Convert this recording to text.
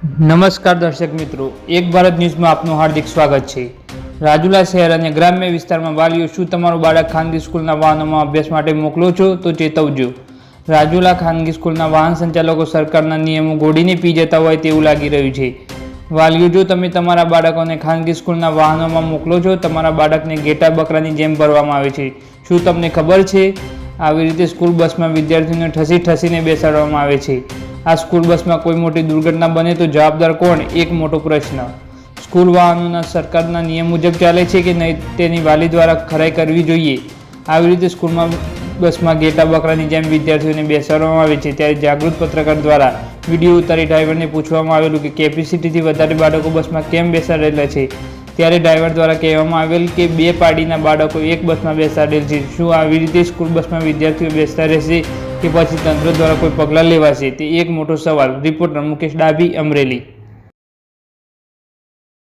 નમસ્કાર દર્શક મિત્રો, એક ભારત ન્યૂઝમાં આપનું હાર્દિક સ્વાગત છે. રાજુલા શહેર અને ગ્રામ્ય વિસ્તારમાં વાલીઓ શું તમારું બાળક ખાનગી સ્કૂલના વાહનોમાં અભ્યાસ માટે મોકલો છો તો ચેતવજો. રાજુલા ખાનગી સ્કૂલના વાહન સંચાલકો સરકારના નિયમો ગોડીને પી જતા હોય તેવું લાગી રહ્યું છે. વાલીઓ, જો તમે તમારા બાળકોને ખાનગી સ્કૂલના વાહનોમાં મોકલો છો, તમારા બાળકને ઘેટા બકરાની જેમ ભરવામાં આવે છે. શું તમને ખબર છે? આવી રીતે સ્કૂલ બસમાં વિદ્યાર્થીઓને ઠસી ઠસીને બેસાડવામાં આવે છે. આ સ્કૂલ બસમાં કોઈ મોટી દુર્ઘટના બને તો જવાબદાર કોણ? એક મોટો પ્રશ્ન. સ્કૂલ વાહનોના સરકારના નિયમ મુજબ ચાલે છે કે નહીં તેની વાલી દ્વારા ખરાઈ કરવી જોઈએ? આવી રીતે સ્કૂલમાં બસમાં ઘેટા બકરાની જેમ વિદ્યાર્થીઓને બેસાડવામાં આવે છે. ત્યારે જાગૃત પત્રકાર દ્વારા વીડિયો ઉતારી ડ્રાઈવરને પૂછવામાં આવેલું કે કેપેસિટીથી વધારે બાળકો બસમાં કેમ બેસાડેલા છે? ત્યારે ડ્રાઈવર દ્વારા કહેવામાં આવેલ કે બે પાડીના બાળકો એક બસમાં બેસાડેલ છે. શું આવી રીતે સ્કૂલ બસમાં વિદ્યાર્થીઓ બેસતા રહેશે? કે પછી તંત્ર દ્વારા કોઈ પગલાં લેવાશે તે એક મોટો સવાલ. રિપોર્ટર મુકેશ ડાભી, અમરેલી.